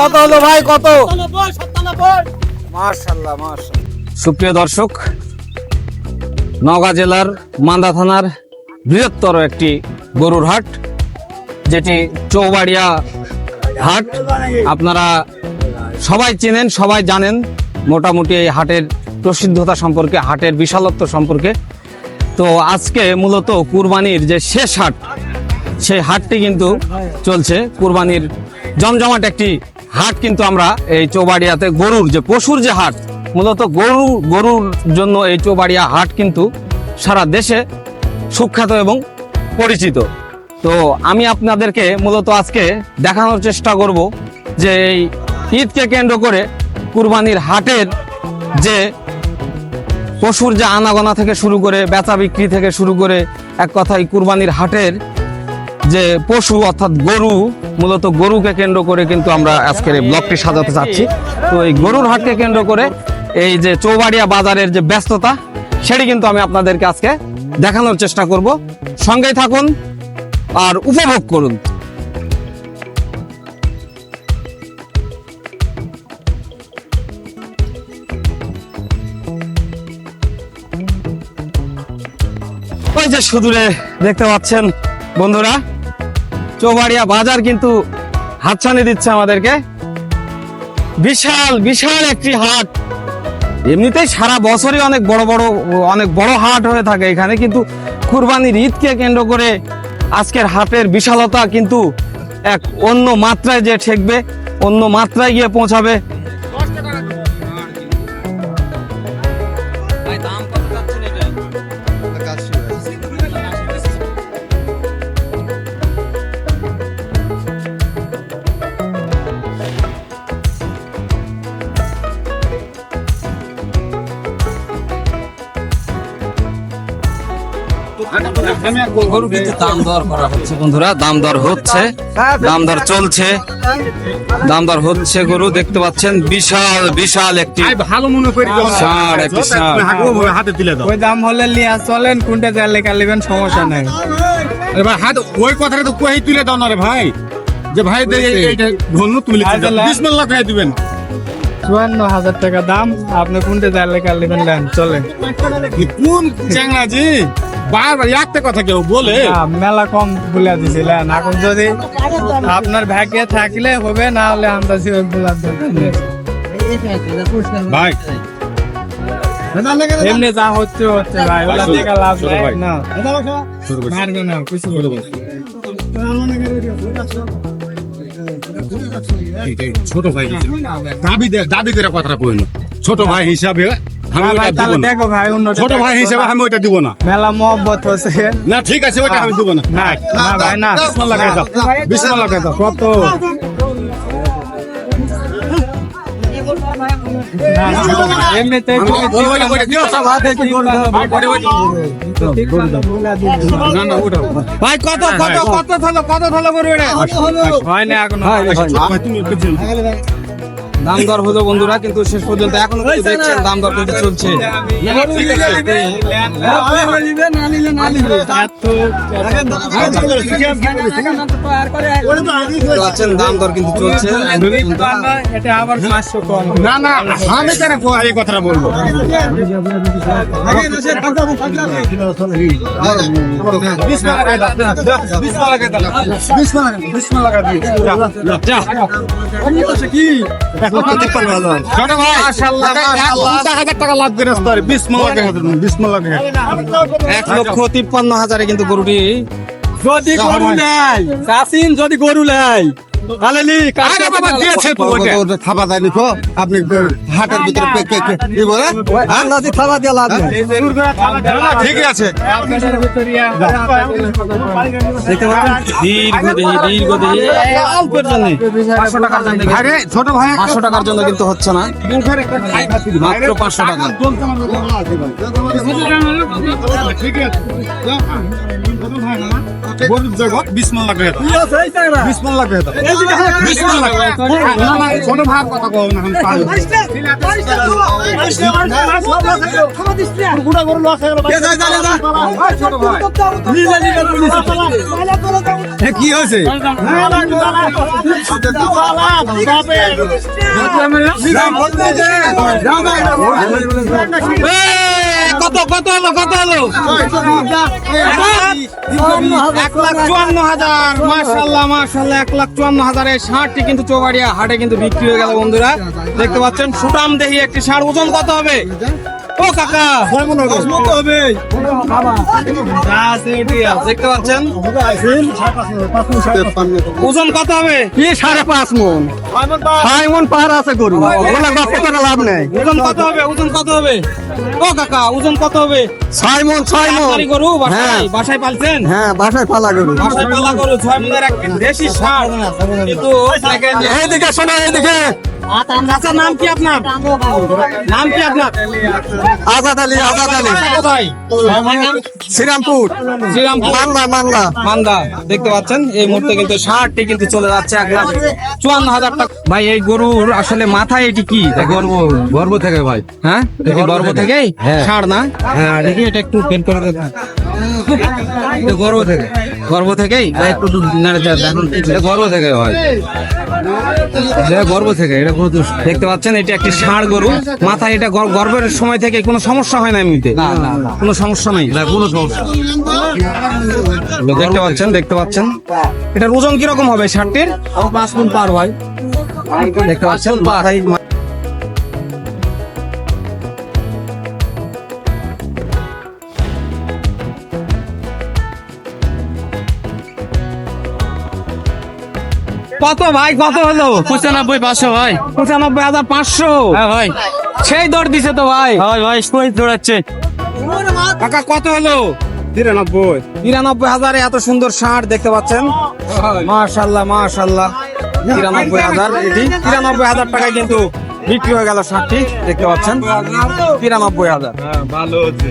কত হলো ভাই কত? মার্শাল্লাহ মার্শাল্লাহ সুপ্রিয় দর্শক নওগাঁ জেলার মান্দা থানার বৃহত্তর একটি গরুর হাট যেটি চৌবাড়িয়া হাট। আপনারা সবাই চেনেন সবাই জানেন মোটামুটি এই হাটের প্রসিদ্ধতা সম্পর্কে হাটের বিশালত্ব সম্পর্কে। তো আজকে মূলত কুরবানির যে শেষ হাট সেই হাটটি কিন্তু চলছে। কুরবানির জমজমাট একটি হাট কিন্তু আমরা এই চৌবাড়িয়াতে গরুর যে পশুর যে হাট, মূলত গরু, গরুর জন্য এই চৌবাড়িয়া হাট কিন্তু সারা দেশে সুখ্যাত এবং পরিচিত। তো আমি আপনাদেরকে মূলত আজকে দেখানোর চেষ্টা করব যে এই ঈদকে কেন্দ্র করে কুরবানির হাটের যে পশুর যে আনাগোনা থেকে শুরু করে, বেচা বিক্রি থেকে শুরু করে এক কথায় কুরবানির হাটের যে পশু অর্থাৎ গরু, মূলত গরুকে কেন্দ্র করে কিন্তু আমরা আজকের এই ব্লগটি সাজাতে চাচ্ছি। তো এই গরুর হাটকে কেন্দ্র করে এই যে চৌবাড়িয়া বাজারের যে ব্যস্ততা, সেটি কিন্তু আমি আপনাদেরকে আজকে দেখানোর চেষ্টা করব। সঙ্গেই থাকুন আর উপভোগ করুন। ওই যে সুদূরে দেখতে পাচ্ছেন বন্ধুরা চৌবাড়িয়া বাজার কিন্তু হাতছানি দিচ্ছে আমাদেরকে। বিশাল বিশাল একটি হাট। এমনিতেই সারা বছরই অনেক বড় বড়, অনেক বড় হাট হয়ে থাকে এখানে, কিন্তু কুরবানির ঈদকে কেন্দ্র করে আজকের হাটের বিশালতা কিন্তু এক অন্য মাত্রায় যে ঠেকবে, অন্য মাত্রায় গিয়ে পৌঁছাবে। গরু কিন্তু দাম দর করা হচ্ছে বন্ধুরা। দাম দর হচ্ছে দাম দর চলছে। দাম দর হচ্ছে গরু দেখতে পাচ্ছেন বিশাল বিশাল একটি ভালো মনে করি ষাঁড়, একটি ষাঁড়। হাতে তুলে দাও। ওই দাম হলে লিয়া চলেন কোনটা জানলে কালিবেন সমস্যা নাই। এবার হাত ওই কথাটা তো কই তুলে দাও না রে ভাই। যে ভাই এইটা ধন্য লিখে আচ্ছা, বিসমিল্লাহ খাই দিবেন। চুয়ান্ন হাজার টাকা দাম আপনি কোনটা জানলে কালিবেন নেন চলেন। কি কোন চ্যাংড়া জি? বারবার একটা কথা কেউ বলে। মেলা কম বলে দিছিলেন। এখন যদি আপনার ভাগ্যে থাকলে হবে না হলে আমরা সিওর বলার ভাই। এমনি যা হচ্ছে হচ্ছে ভাই। ওলা থেকে লাভ নাই। না। মারবে না কিছু ছোট ভাই দাবি দাবি করে কথাটা কইল ছোট ভাই হিসাবে ছোট ভাই হিসাবে আমি ওইটা দিব না মেলা মহব্বত হচ্ছে না ঠিক আছে ওইটা আমি দিব না না ভাই না বিসমিল্লাহ খাই দাও খাই দাও কত ভাই কত কত কত থলো কত থলো করবে হয় না এখন তুমি। দাম দর হলো বন্ধুরা কিন্তু শেষ পর্যন্ত এখনও কিন্তু দেখছেন দাম দর কিন্তু চলছে। দাম দর কিন্তু চলছে। না না আমি কেন এই কথাটা বলব? খাই দাও। বিসমিল্লাহ খাই ছোট ভাই, পঞ্চাশ হাজার টাকা লাভ করে আসতে পারে। লক্ষ কিন্তু গরুটি যদি গরু নাই চাষিন যদি গরু নেয় তাহলে নি আরে বাবা দিয়েছে তো ওইটা। থাবা দেয়নি তো আপনি হাটের ভিতরে পে- কে- কে- কি বলে আল্লাহ দিয়ে থাবা দিয়ে লাভ আছে দেখতে পাচ্ছেন দীর্ঘদেহী দীর্ঘদেহী অল্পের জন্য পাঁচশো টাকার জন্য আরে ছোট ভাই পাঁচশো টাকার জন্য কিন্তু হচ্ছে না মাত্র পাঁচশো টাকা ঠিক আছে গরুর জগৎ বিশ লাগবে বিশ লাগবে বিশ লাগবে ছোট ভাগ কথা কও না এখন গরু লস হয়ে গেল ছোট ভাই এ কি হয়েছে কত কত এক লাখ চুয়ান্ন হাজার। চুয়ান্ন হাজারে। কিন্তু হাটে কিন্তু বিক্রি হয়ে গেল বন্ধুরা। দেখতে পাচ্ছেন সুটাম দেহি একটি ষাঁড় ওজন কত হবে? ও কাকা দেখতে পাচ্ছেন? ওজন কত হবে? কি সাড়ে পাঁচ মন। ছয় মন পাহাড় আছে গরু। ওগুলা গপ্প করে লাভ নেই। ওজন কত হবে? ওজন কত হবে? ও কাকা ওজন কত হবে? ছয় মন ছয় মন। গরু হ্যাঁ। বাসায় পালছেন? হ্যাঁ বাসায় পালা গরু। বাসায় পালা গরু ছয় মনের একটি দেশি ষাঁড় কিন্তু এইদিকে শোনো এইদিকে চাচা নাম কি আপনার? নাম কি আপনার? আজাদ আলী আজাদ আলী। কোথায় শ্রীরামপুর। মান্দা দেখতে পাচ্ছেন এই মুহূর্তে কিন্তু ষাটটি কিন্তু চলে যাচ্ছে এক লাখ চুয়ান্ন হাজার টাকা। ভাই এই গরুর আসলে মাথায় এটি কি? গর্ব গর্ব থেকে ভাই। হ্যাঁ? গর্ব থেকেই? ষাড় না? হ্যাঁ এটা একটু বের করে গর্ব থেকে। গর্ব থেকেই? একটু। এটা গর্ব থেকে এটা গর্ব থেকে এটা কোনো দেখতে পাচ্ছেন এটি একটি ষাঁড় গরু। মাথায় এটা গর- গর্ভের সময় থেকে কোনো সমস্যা হয় না এমনিতে? কোনো সমস্যা নেই? কোনো সমস্যা দেখতে পাচ্ছেন দেখতে পাচ্ছেন। এটার ওজন কীরকম হবে ষাঁড়টির? পাঁচ মন পার হয়। দেখতে পাচ্ছেন মাথায় কত ভাই? কত হলো? পঁচানব্বই পাঁচশো ভাই। পঁচানব্বই হাজার পাঁচশো। হ্যাঁ ভাই। সেই দর দিছে তো ভাই। ভাই ভাই কই দৌড়াচ্ছে। কাকা কত হলো? তিরানব্বই। তিরানব্বই হাজারে এত সুন্দর ষাঁড় দেখতে পাচ্ছেন? মাশাল্লাহ মাশাল্লাহ। তিরানব্বই হাজার এটি তিরানব্বই হাজার টাকা কিন্তু বিক্রি হয়ে গেল ষাঁড়টি দেখতে পাচ্ছেন। তিরানব্বই হাজার। ভালো হচ্ছে।